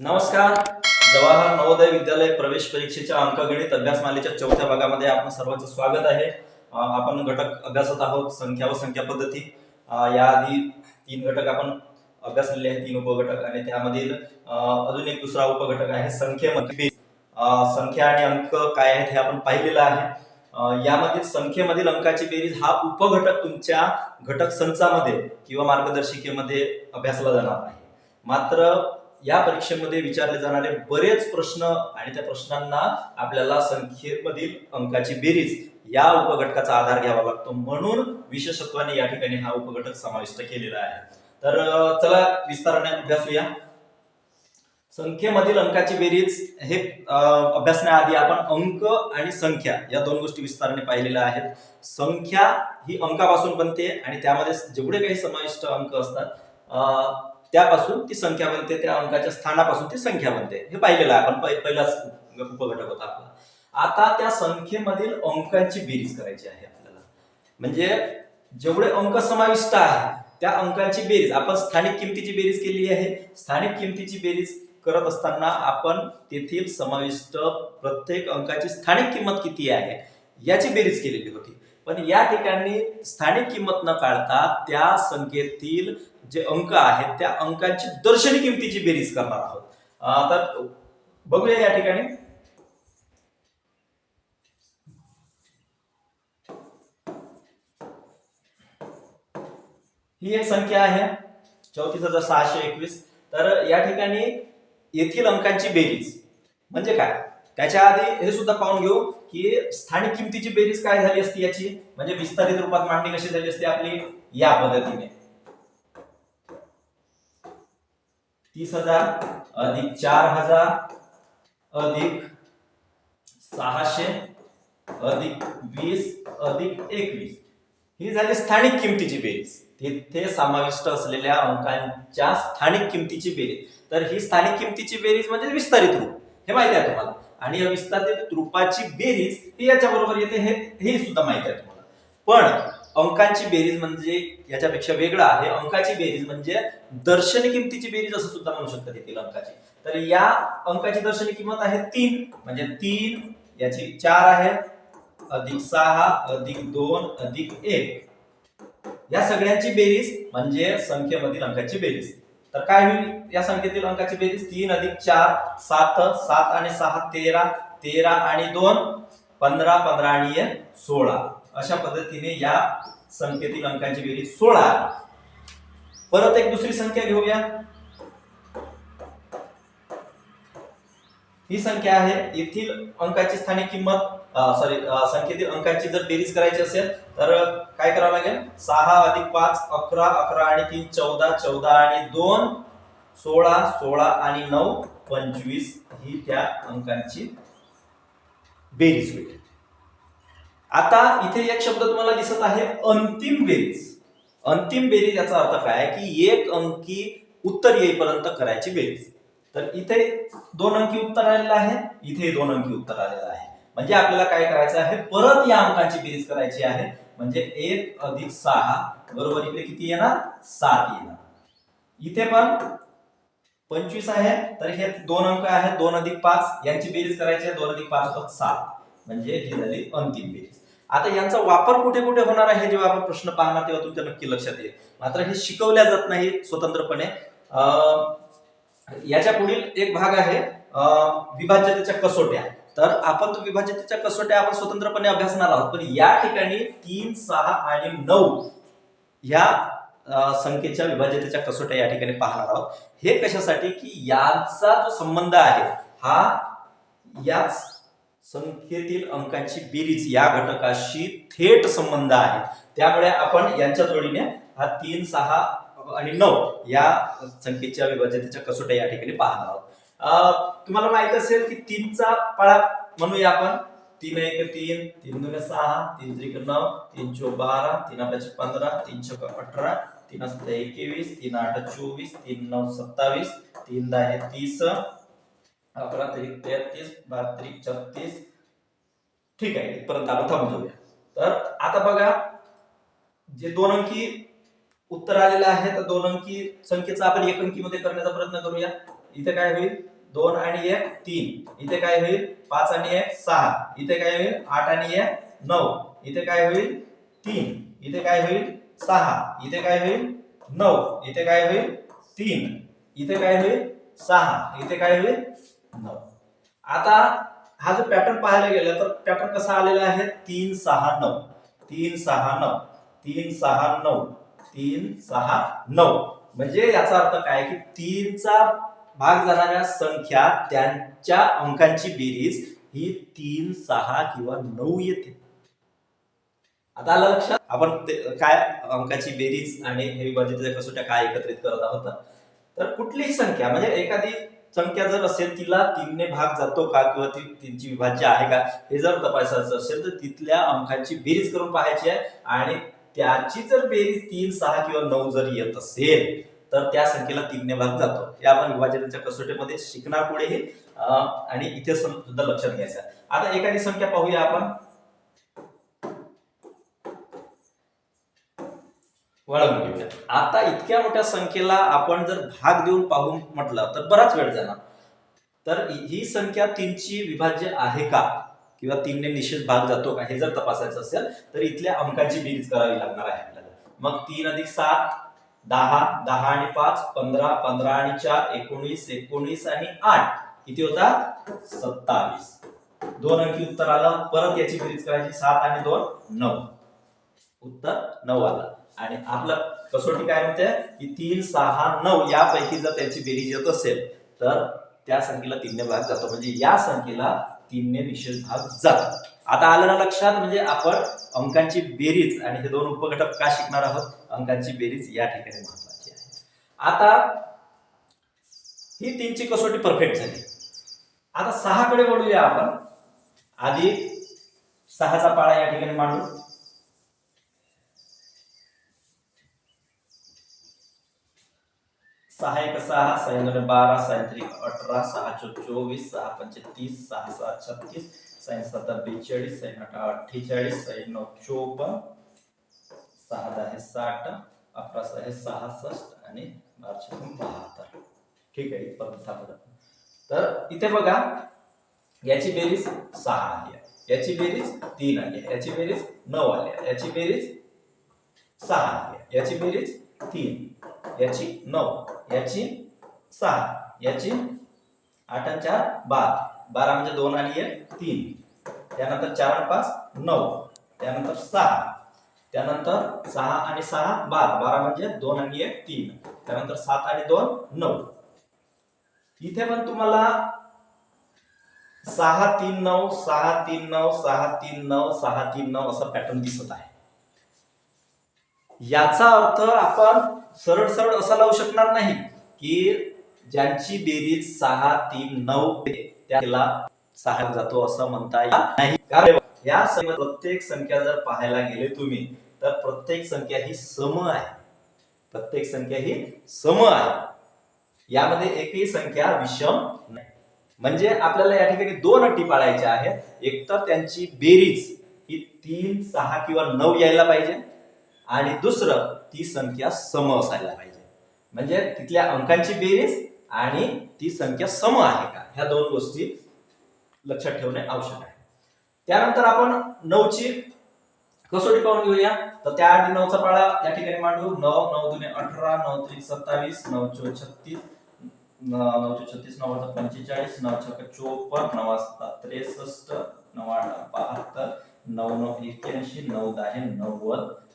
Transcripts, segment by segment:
नमस्कार. जवाहर नवोदय विद्यालय प्रवेश परीक्षेच्या अंकगणित अभ्यासमालेच्या चौथ्या भागामध्ये आपण सर्वांचं स्वागत आहे. आपण घटक अभ्यासत आहोत संख्या व संख्या पद्धती. याआधी तीन घटक आपण अभ्यासलेले आहेत तीन उपघटक आणि त्यामधील अजून एक दुसरा उपघटक आहे संख्येमध्ये संख्या आणि अंक काय आहेत हे आपण पाहिलेलं आहे. यामध्ये यामधील संख्येमधील अंकाची बेरीज हा उपघटक तुमच्या घटक संचामध्ये किंवा मार्गदर्शिकेमध्ये अभ्यासला जाणार आहे. मात्र या परीक्षेमध्ये विचारले जाणारे बरेच प्रश्न आणि त्या प्रश्नांना आपल्याला संख्येमधील अंकाची बेरीज या उपघटकाचा आधार घ्यावा लागतो. म्हणून विशेषत्वाने या ठिकाणी हा उपघटक समाविष्ट केलेला आहे. तर चला विस्ताराने अभ्यासूया संख्येमधील अंकाची बेरीज हे अभ्यासण्याआधी आपण अंक आणि संख्या या दोन गोष्टी विस्ताराने पाहिलेल्या आहेत. संख्या ही अंकापासून बनते आणि त्यामध्ये जेवढे काही समाविष्ट अंक असतात अं, त्यापासून ती संख्या बनते त्या अंकाच्या स्थानापासून ती संख्या बनते. हे पाहिलेलं आहे. आपण पहिलाच उपघटक होता आपला. आता त्या संख्येमधील अंकांची बेरीज करायची आहे आपल्याला. म्हणजे जेवढे अंक समाविष्ट आहे त्या अंकांची बेरीज. आपण स्थानिक किमतीची बेरीज केली आहे. स्थानिक किमतीची बेरीज करत असताना आपण तेथील समाविष्ट प्रत्येक अंकाची स्थानिक किंमत किती आहे याची बेरीज केलेली होती. पण या ठिकाणी स्थानिक किंमत न काढता त्या संख्येतील जे अंक आहेत त्या अंकांची दर्शनी किमतीची बेरीज करणार आहोत. आता बघूया या ठिकाणी. ही एक संख्या आहे चौतीस हजार सहाशे एकवीस. तर या ठिकाणी येथील अंकांची बेरीज. म्हणजे काय? त्याच्या आधी हे सुद्धा पाहून घेऊ की स्थानिक किमतीची बेरीज काय झाली असती याची? म्हणजे विस्तारित रूपात मांडणी कशी झाली असती आपली? या पद्धतीने. तीस हजार अधिक चार हजार अधिक सहाशे अधिक वीस अधिक एकवीस. ही झाली स्थानिक किमतीची बेरीज. तिथे समाविष्ट असलेल्या अंकांच्या स्थानिक किमतीची बेरीज. तर ही स्थानिक किमतीची बेरीज म्हणजे विस्तारित रूप. हे माहिती आहे तुम्हाला. आणि या विस्तारित रूपाची बेरीज ही याच्या बरोबर येते हे हे सुद्धा माहिती आहे तुम्हाला. पण अंकांची बेरीज म्हणजे याच्यापेक्षा वेगळं आहे. अंकाची बेरीज म्हणजे दर्शनी किमतीची बेरीज असं सुद्धा म्हणू शकतात येथील अंकाची. तर या अंकाची दर्शनी किंमत आहे तीन. म्हणजे तीन याची चार आहे अधिक सहा अधिक दोन अधिक एक. या सगळ्यांची बेरीज म्हणजे संख्येमधील अंकाची बेरीज. तर काय होईल या संख्येतील अंकाची बेरीज? तीन अधिक चार सात सात आणि सहा तेरा तेरा आणि दोन पंधरा पंधरा आणि एक सोळा. अशा पद्धतीने या संख्येतील अंकांची बेरीज सोळा परत एक दुसरी संख्या घेऊया. ही संख्या आहे येथील अंकाची स्थानिक किंमत सॉरी संख्येतील अंकाची जर बेरीज करायची असेल तर काय करावं लागेल? सहा अधिक पाच अकरा अकरा आणि तीन चौदा चौदा आणि दोन सोळा सोळा आणि नऊ पंचवीस ही त्या अंकांची बेरीज होईल. आता इथे एक शब्द तुम्हाला दिसत आहे अंतिम बेरीज. अंतिम बेरीज याचा अर्थ काय आहे की एक अंकी उत्तर येईपर्यंत करायची बेरीज. तर इथे दोन अंकी उत्तर आलेलं आहे इथे दोन अंकी उत्तर आलेलं आहे म्हणजे आपल्याला काय करायचं आहे? परत या अंकांची बेरीज करायची आहे. म्हणजे एक अधिक सहा बरोबर इकडे किती येणार? सात येणार. इथे पण पंचवीस आहे तर हे दोन अंक आहेत दोन अधिक पाच यांची बेरीज करायची आहे दोन अधिक पाच सात. म्हणजे ही झाली अंतिम बेरीज आता यांचा वापर कुठे कुठे होणार आहे जेव्हा आपण प्रश्न पाहणार तेव्हा तुमच्या नक्की लक्षात येईल. मात्र हे शिकवल्या जात नाही स्वतंत्रपणे. याच्या पुढील एक भाग आहे विभाज्यतेच्या कसोट्या. तर आपण तो विभाज्यतेच्या कसोट्या आपण स्वतंत्रपणे अभ्यासणार आहोत. पण या ठिकाणी तीन सहा आणि नऊ या संख्येच्या विभाज्यतेच्या कसोट्या या ठिकाणी पाहणार आहोत. हे कशासाठी? की याचा जो संबंध आहे हा याच संख्येतील अंकांची बेरीज या घटकाशी थेट संबंध आहे. त्यामुळे आपण यांच्या जोडीने हा तीन सहा आणि नऊ या संख्येच्या विभाज्यतेच्या कसोट्या या ठिकाणी पाहणार आहोत. अं, तुम्हाला माहीत असेल की तीनचा पळा म्हणूया आपण. तीन एक तीन तीन दोन सहा तीन त्रिक नऊ तीन चो बारा तीन पाच पंधरा तीन छक अठरा तीन सत्ता एकवीस तीन आठ चोवीस तीन नऊ सत्तावीस तीन दहा तीस अकरा त्रिक तेहतीस बारा छत्तीस. ठीक आहे इथपर्यंत आपण थांबून जाऊया. तर आता बघा जे दोन अंकी उत्तर आलेलं आहे तर दोन अंकी संख्येचा आपण एक अंकीमध्ये करण्याचा प्रयत्न करूया. इथे काय होईल? दोन आणि एक तीन. इथे काय होईल? पाच आणि एक सहा. इथे काय होईल? आठ आणि एक नऊ. इथे काय होईल? तीन. इथे काय होईल? सहा. इथे काय होईल? नऊ. इथे काय होईल? तीन. इथे काय होईल? सहा. इथे काय होईल? आता हा जो पॅटर्न पाहायला गेला तर पॅटर्न कसा आलेला आहे? तीन सहा नऊ. तीन सहा नऊ. तीन सहा नऊ. तीन सहा नऊ. म्हणजे याचा अर्थ काय? की तीनचा भाग जाणाऱ्या संख्या त्यांच्या अंकांची बेरीज ही तीन सहा किंवा नऊ येते. आता आलं लक्षात? आपण काय अंकाची बेरीज आणि हे विभाजित कसोट्या काय एकत्रित करत आहोत? तर कुठलीही संख्या म्हणजे एखादी संख्या जर असेल तिला तीनने भाग जातो का? किंवा ती तीनची विभाज्य आहे का? हे जर तपासायचं असेल तर तिथल्या अंकांची बेरीज करून पाहायची आहे. आणि त्याची जर बेरीज तीन सहा किंवा नऊ जर येत असेल तर त्या संख्येला तीनने भाग जातो. हे आपण विभाजनाच्या कसोटीमध्ये शिकणार पुढेही. आणि इथे सुद्धा लक्षात घ्यायचं आता एखादी संख्या पाहूया आपण. वळवून घेऊया. आता इतक्या मोठ्या संख्येला आपण जर भाग देऊन पाहून म्हटलं तर बराच वेळ जाणार. तर ही संख्या तीनची विभाज्य आहे का? किंवा तीनने निश्चित भाग जातो का? हे जर तपासायचं असेल तर इथल्या अंकाची बेरीज करावी लागणार आहे आपल्याला. मग तीन अधिक सात दहा दहा आणि पाच पंधरा पंधरा आणि चार एकोणीस एकोणीस आणि आठ. किती होतात? सत्तावीस. दोन अंकी उत्तर आलं परत याची बेरीज करायची सात आणि दोन नऊ. उत्तर नऊ आलं. आणि आपलं कसोटी काय म्हणते? की तीन सहा नऊ यापैकी जर त्याची बेरीज येत असेल तर त्या संख्येला तीनने भाग जातो. म्हणजे या संख्येला तीनने विशेष भाग जातो. आता आलं ना लक्षात म्हणजे आपण अंकांची बेरीज आणि हे दोन उपघटक का शिकणार आहोत? अंकांची बेरीज या ठिकाणी महत्वाची आहे. आता ही तीनची कसोटी परफेक्ट झाली. आता सहाकडे वळूया आपण. आधी सहाचा पाळा या ठिकाणी मांडू. सहा एक सहा सहा दोन बारा सहा त्रिक अठरा सहा चो चोवीस सहा पंचे तीस सहा सात छत्तीस सहा सात बेचाळीस सहा आठ अठ्ठेचाळीस सहा नऊ चोपन्न सहा दहा साठ अकरा सहा सहासष्ट आणि बारा बहात्तर. ठीक आहे इथपर्यंत तर इथे बघा याची बेरीज सहा आली आहे. याची बेरीज तीन आली आहे. याची बेरीज नऊ आली आहे. याची बेरीज सहा आली आहे. याची बेरीज तीन याची नऊ. याची सहा याची आठ आणि चार बारा. बारा म्हणजे दोन आणि एक तीन. त्यानंतर चार आणि पाच नऊ. त्यानंतर सहा. त्यानंतर सहा आणि सहा बारा. बारा म्हणजे दोन आणि एक तीन. त्यानंतर सात आणि दोन नऊ. इथे पण तुम्हाला सहा तीन नऊ सहा तीन नऊ सहा तीन नऊ सहा तीन नऊ असा पॅटर्न दिसत आहे. याचा अर्थ आपण सरळ सरळ असा लावू शकणार नाही की ज्यांची बेरीज सहा तीन नऊ त्याला सहा जातो असं म्हणता येईल नाही. कारण या सम- प्रत्येक संख्या जर पाहायला गेले तुम्ही तर प्रत्येक संख्या ही सम आहे. प्रत्येक संख्या ही सम आहे. यामध्ये एकही संख्या विषम नाही. म्हणजे आपल्याला या ठिकाणी दोन अटी पाळायच्या आहेत. एक तर त्यांची बेरीज ही तीन सहा किंवा नऊ यायला पाहिजे. आणि दुसरं ती संख्या सम असायला पाहिजे. म्हणजे तिथल्या अंकांची बेरीज आणि ती संख्या सम आहे का? ह्या दोन गोष्टी लक्षात ठेवणे आवश्यक आहे. त्यानंतर आपण नऊची कसोटी पाहून घेऊया. तर त्याआधी नऊचा पाळा या ठिकाणी मांडू. नऊ नऊ दुने अठरा नऊ त्रिक सत्तावीस नऊ चो छत्तीस नऊ चौ छत्तीस नऊ पंचेचाळीस नऊ छक चोपन्न नऊ त्रेसष्ट नऊ आठ बहात्तर नऊ नऊ एक्क्याऐंशी नऊ दहा नव्वद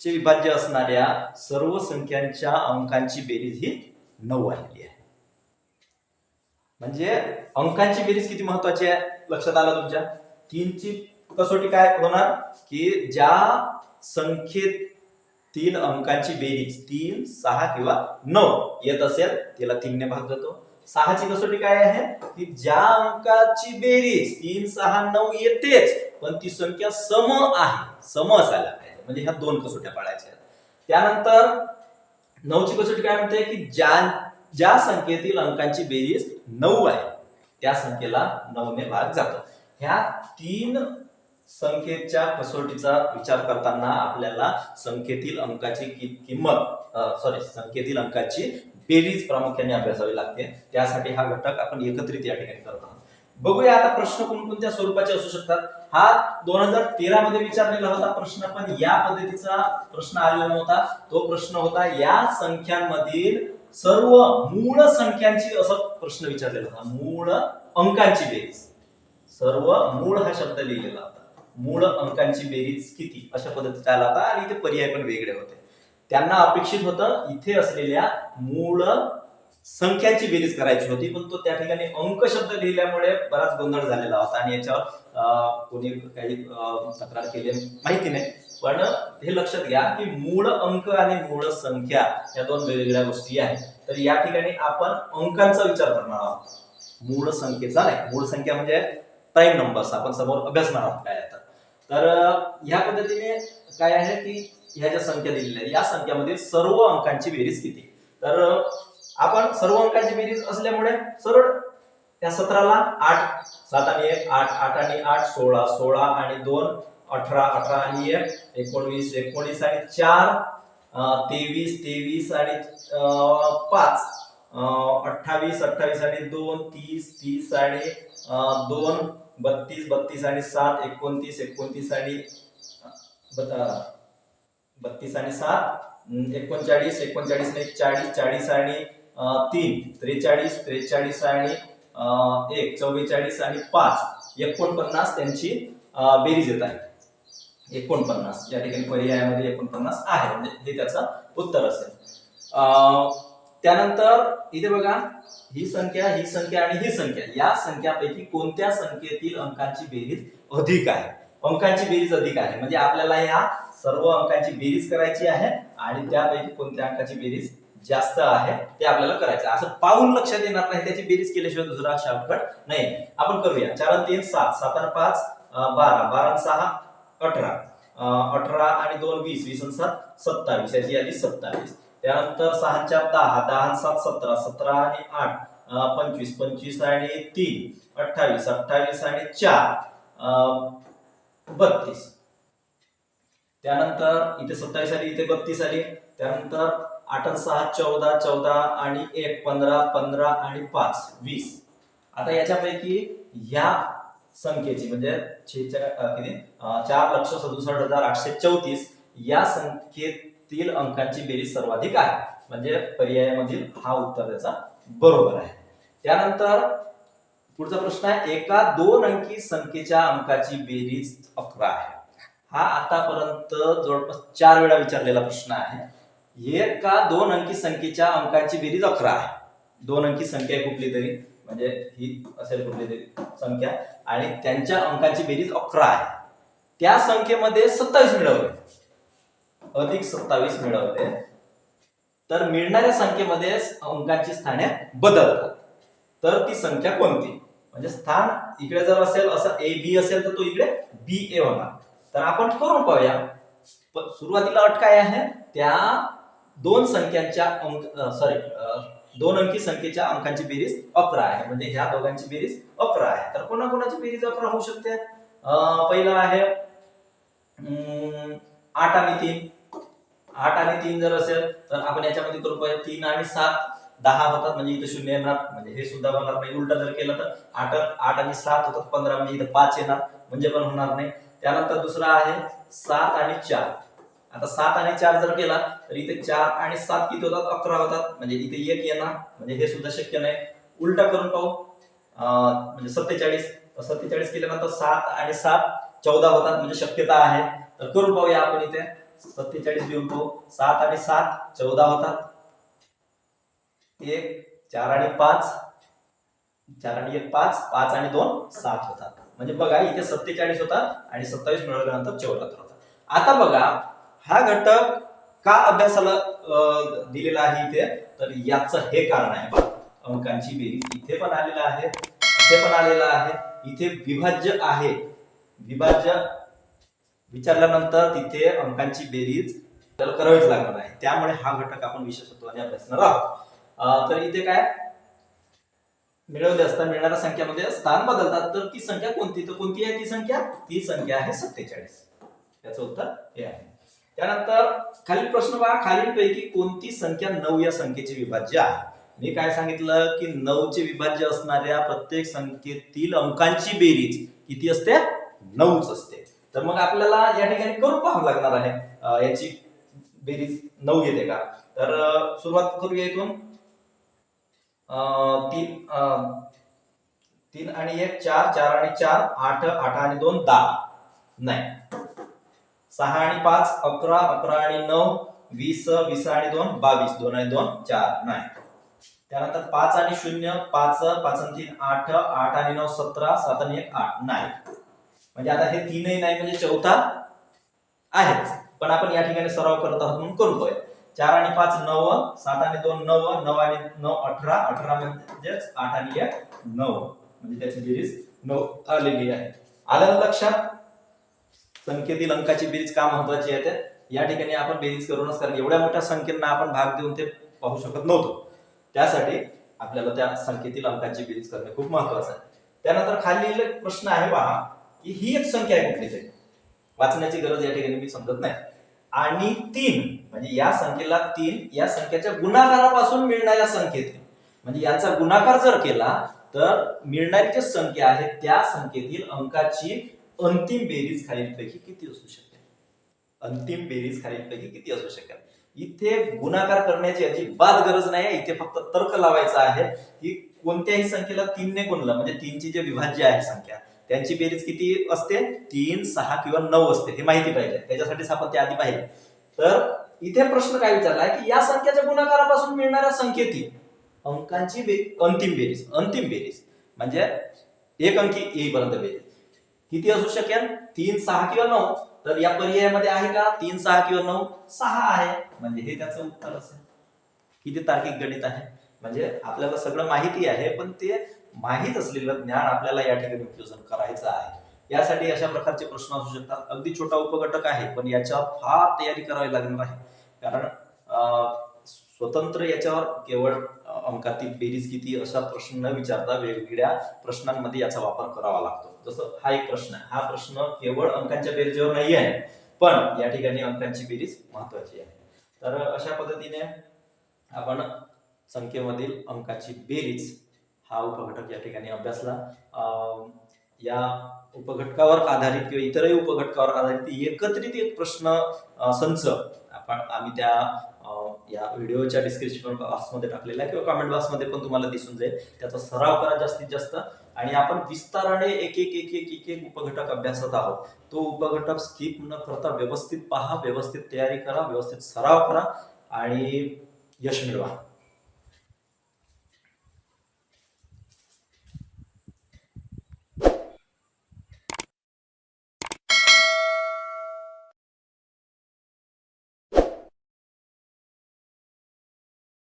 चे विभाज्य असणाऱ्या सर्व संख्यांच्या अंकांची बेरीज ही नऊ आलेली आहे. म्हणजे अंकांची बेरीज किती महत्वाची आहे? लक्षात आलं तुमच्या? तीनची कसोटी काय होणार? की ज्या संख्येत तीन अंकांची बेरीज तीन सहा किंवा नऊ येत असेल त्याला तीनने भाग जातो सहाची कसोटी काय आहे? की ज्या अंकाची बेरीज तीन सहा नऊ येतेच पण ती संख्या सम आहे सम असायला पाहिजे म्हणजे ह्या दोन कसोट्या पाळायच्या त्यानंतर नऊची कसोटी काय म्हणते की ज्या ज्या संख्येतील अंकांची बेरीज नऊ आहे त्या संख्येला नऊने भाग जातो. ह्या तीन संख्येच्या कसोटीचा विचार करताना आपल्याला संख्येतील अंकाची किंमत सॉरी संख्येतील अंकाची बेरीज प्रामुख्याने अभ्यासावी लागते. त्यासाठी हा घटक आपण एकत्रित या ठिकाणी करत आहोत. बघूया आता प्रश्न कोणकोणत्या स्वरूपाचे असू शकतात. हा दोन हजार तेरा मध्ये विचारलेला होता प्रश्न पण या पद्धतीचा प्रश्न आलेला नव्हता. तो प्रश्न होता या संख्यांमधील सर्व मूळ संख्यांची असा प्रश्न विचारलेला होता. मूळ अंकांची बेरीज. सर्व मूळ हा शब्द लिहिलेला होता. मूळ अंकांची बेरीज किती? अशा पद्धतीचा आला होता. आणि इथे पर्याय पण वेगळे होते. त्यांना अपेक्षित होतं इथे असलेल्या मूळ संख्यांची बेरीज करायची होती पण तो त्या ठिकाणी अंक शब्द लिहिल्यामुळे बराच गोंधळ झालेला होता आणि याच्यावर कोणी काही तक्रार केली माहिती नाही. पण हे लक्षात घ्या की मूळ अंक आणि मूळ संख्या या दोन वेगवेगळ्या गोष्टी आहेत. तर या ठिकाणी आपण अंकांचा विचार करणार आहोत. मूळ संख्येचा नाही मूळ संख्या म्हणजे प्राईम नंबर्स. आपण समोर अभ्यासणार आहोत काय आता तर ह्या पद्धतीने काय आहे की ह्या ज्या संख्या दिलेल्या या संख्यामध्ये सर्व अंकांची बेरीज किती? तर आपण सर्व अंकाची बेरीज असल्यामुळे सरळ त्या सतराला आठ सात आणि एक आठ आठ आणि आठ सोळा सोळा आणि दोन अठरा अठरा आणि एक एकोणवीस एकोणीस आणि चार तेवीस तेवीस आणि पाच अठ्ठावीस अठ्ठावीस आणि दोन तीस तीस आणि दोन बत्तीस बत्तीस आणि सात एकोणतीस एकोणतीस आणि बत्तीस आणि सात एकोणचाळीस एकोणचाळीस आणि चाळीस चाळीस आणि तीन त्रेचाळीस त्रेचाळीस आणि एक चव्वेचाळीस आणि पाच एकोणपन्नास त्यांची बेरीज येत आहे. एकोणपन्नास या ठिकाणी पर्यायामध्ये एकोणपन्नास आहे. म्हणजे हे त्याचं उत्तर असेल. अं, त्यानंतर इथे बघा ही संख्या ही संख्या आणि ही संख्या या संख्यापैकी कोणत्या संख्येतील अंकांची बेरीज अधिक आहे? अंकांची बेरीज अधिक आहे. म्हणजे आपल्याला या सर्व अंकांची बेरीज करायची आहे आणि त्यापैकी कोणत्या अंकाची बेरीज जास्त आहे ते आपल्याला करायचं असं पाहून लक्षात येणार नाही त्याची बेरीज केल्याशिवाय दुसरा शॉर्टकट नाही आपण करूया. चार तीन सात. सात आणि पाच बारा. बारा सहा अठरा. अठरा आणि दोन वीस. वीस आणि सात सत्तावीस. याची आली सत्तावीस. त्यानंतर सहा चार दहा. दहा सात सतरा. सतरा आणि आठ. पंचवीस. पंचवीस आणि तीन. अठ्ठावीस. अठ्ठावीस आणि चार. अं, बत्तीस. त्यानंतर इथे सत्तावीस आली इथे बत्तीस आली. त्यानंतर आठ सहा चौदा चौदा आणि एक पंधरा पंधरा आणि पाच वीस. आता याच्यापैकी ह्या संख्येची म्हणजे किती? चार लक्ष सदुसष्ट हजार आठशे चौतीस या संख्येतील अंकांची बेरीज सर्वाधिक आहे. म्हणजे पर्यायामधील हा उत्तर त्याचा बरोबर आहे. त्यानंतर पुढचा प्रश्न आहे एका दोन अंकी संख्येच्या अंकाची बेरीज अकरा आहे. हा आतापर्यंत जवळपास चार वेळा विचारलेला प्रश्न आहे. एका दोन अंकी संख्येच्या अंकाची बेरीज अकरा आहे. दोन अंकी संख्या आहे कुठली तरी. म्हणजे ही असेल कुठली तरी संख्या. आणि त्यांच्या अंकाची बेरीज अकरा आहे. त्या संख्येमध्ये सत्तावीस मिळवले. अधिक सत्तावीस मिळवले. तर मिळणाऱ्या संख्येमध्ये अंकाची स्थाने बदलतात. तर ती संख्या कोणती? म्हणजे स्थान इकडे जर असेल असं ए बी असेल तर तो इकडे बी ए होणार. तर आपण करून पाहूया. सुरुवातीला अट काय आहे? त्या दोन संख्यांच्या अंक सॉरी दोन अंकी संख्येच्या अंकांची बेरीज अकरा आहे. म्हणजे ह्या दोघांची बेरीज अकरा आहे. तर कोणाकोणाची बेरीज अकरा होऊ शकते? अं, आहे अं, आठ आणि तीन. आठ आणि तीन जर असेल तर आपण याच्यामध्ये करू पाहिजे तीन आणि सात. दहा होतात म्हणजे इथं शून्य येणार. म्हणजे हे सुद्धा बनणार नाही. उलट जर केलं तर आठ आठ आणि सात होतात पंधरा म्हणजे इथं पाच येणार. म्हणजे पण होणार नाही. त्यानंतर दुसरा आहे सात आणि चार. आता सात आणि चार जर केला तर इथे चार आणि सात किती होतात? अकरा होतात. म्हणजे इथे एक येणार. म्हणजे हे सुद्धा शक्य नाही. उलटा करून पाहू. म्हणजे सत्तेचाळीस. सत्तेचाळीस केल्यानंतर सात आणि सात चौदा होतात. म्हणजे शक्यता आहे. तर करून पाहूया आपण इथे. सत्तेचाळीस घेऊन पाहू. सात आणि सात चौदा होतात. एक चार आणि पाच. चार आणि एक पाच. पाच आणि दोन सात होतात. म्हणजे बघा इथे सत्तेचाळीस होतात आणि सत्तावीस मिळवल्यानंतर चौऱ्याहत्तर होतात. आता बघा हा घटक का अभ्यासाला दिलेला आहे इथे? तर याचं हे कारण आहे. बघा अंकांची बेरीज इथे पण आलेला आहे इथे पण आलेला आहे. इथे विभाज्य आहे. विभाज्य विचारल्यानंतर तिथे अंकांची बेरीज आपल्याला करावीच लागणार आहे. त्यामुळे हा घटक आपण विशेषत्वाने अभ्यासणार आहोत. तर इथे काय? मिळवले असता मिळणाऱ्या संख्यामध्ये स्थान बदलतात. तर ती संख्या कोणती? तर कोणती आहे ती संख्या? ती संख्या आहे सत्तेचाळीस. याचं उत्तर हे आहे. त्यानंतर खालील प्रश्न पहा खालीलपैकी कोणती संख्या नऊ या संख्येचे विभाज्य आहे? मी काय सांगितलं की नऊचे विभाज्य असणाऱ्या प्रत्येक संख्येतील अंकांची बेरीज किती असते? नऊच असते. तर मग आपल्याला या ठिकाणी करून पाहावं लागणार आहे. याची बेरीज नऊ येते का? तर सुरुवात करूया इथून. तीन अं, तीन आणि एक चार चार आणि चार आठ आठ आणि दोन दहा. नाही. सहा आणि पाच अकरा अकरा आणि नऊ वीस वीस आणि दोन बावीस दोन आणि दोन चार नाही त्यानंतर पाच आणि शून्य पाच पाच आणि तीन आठ आठ आणि नऊ सतरा सात आणि एक आठ नाही म्हणजे आता हे तीनही नाही म्हणजे चौथा आहेच. पण आपण या ठिकाणी सराव करत आहोत म्हणून करतोय चार आणि पाच नऊ सात आणि दोन नऊ नऊ आणि नऊ अठरा अठरा म्हणजेच आठ आणि एक नऊ. म्हणजे त्याची बेरीज नऊ आलेली आहे. आलं लक्षात? संख्येतील अंकाची बेरीज का महत्वाची आहे ते या ठिकाणी आपण बेरीज करूनच कारण एवढ्या मोठ्या संख्येना आपण भाग देऊन ते पाहू शकत नव्हतो. त्यासाठी आपल्याला त्या संख्येतील अंकाची बेरीज करणे खूप महत्वाचं आहे. त्यानंतर खालील एक प्रश्न आहे पहा की ही एक संख्या आहे कुठली तरी वाचण्याची गरज या ठिकाणी मी समजत नाही. आणि तीन म्हणजे या संख्येला तीन या संख्येच्या गुणाकारापासून मिळणाऱ्या संख्येतील म्हणजे यांचा गुणाकार जर केला तर मिळणारी जी संख्या आहे त्या संख्येतील अंकाची अंतिम बेरीज खालीलपैकी किती असू शकेल? अंतिम बेरीज खालीलपैकी किती असू शकेल? इथे गुणाकार करण्याची अजिबात गरज नाही इथे फक्त तर्क लावायचा आहे की कोणत्याही संख्येला तीनने गुणलं म्हणजे तीनची जे विभाज्य आहे संख्या त्यांची बेरीज किती असते? तीन सहा किंवा नऊ असते हे माहिती पाहिजे त्याच्यासाठीच आपण ते आधी पाहिजे. तर इथे प्रश्न काय विचारलाय की या संख्याच्या गुणाकारापासून मिळणाऱ्या संख्येतील अंकांची बे अंतिम बेरीज अंतिम बेरीज म्हणजे एक अंकी येईपर्यंत बेरीज. किती असू शकेल? तीन सहा किंवा नऊ. तर या पर्यायामध्ये आहे का? तीन सहा किंवा नऊ सहा आहे. म्हणजे हे त्याचं उत्तर असेल. किती तार्किक गणित आहे? म्हणजे आपल्याला सगळं माहिती आहे पण ते माहीत असलेलं ज्ञान आपल्याला या ठिकाणी उपयोजन करायचं आहे. यासाठी अशा प्रकारचे प्रश्न असू शकतात. अगदी छोटा उपघटक आहे पण याच्यावर फार तयारी करावी लागणार आहे. कारण अं, स्वतंत्र याच्यावर केवळ अंकातील बेरीज किती असा प्रश्न न विचारता वेगवेगळ्या प्रश्नांमध्ये याचा वापर करावा लागतो. जसं हा एक प्रश्न आहे. हा प्रश्न केवळ अंकांच्या बेरीजवर नाही आहे पण या ठिकाणी अंकांची बेरीज महत्वाची आहे. तर अशा पद्धतीने आपण संख्येमधील अंकाची बेरीज हा उपघटक या ठिकाणी अभ्यासला. या उपघटकावर आधारित किंवा इतरही उपघटकावर आधारित एकत्रित एक प्रश्न संच आपण आम्ही त्या या व्हिडिओच्या डिस्क्रिप्शन बॉक्समध्ये टाकलेला आहे किंवा कमेंट बॉक्समध्ये पण तुम्हाला दिसून जाईल. त्याचा सराव करा जास्तीत जास्त. आणि आपण विस्ताराने एक एक एक एक एक एक उपघटक अभ्यासत आहोत. तो उपघटक स्किप न करता व्यवस्थित पहा व्यवस्थित तयारी करा व्यवस्थित सराव करा आणि यश मिळवा.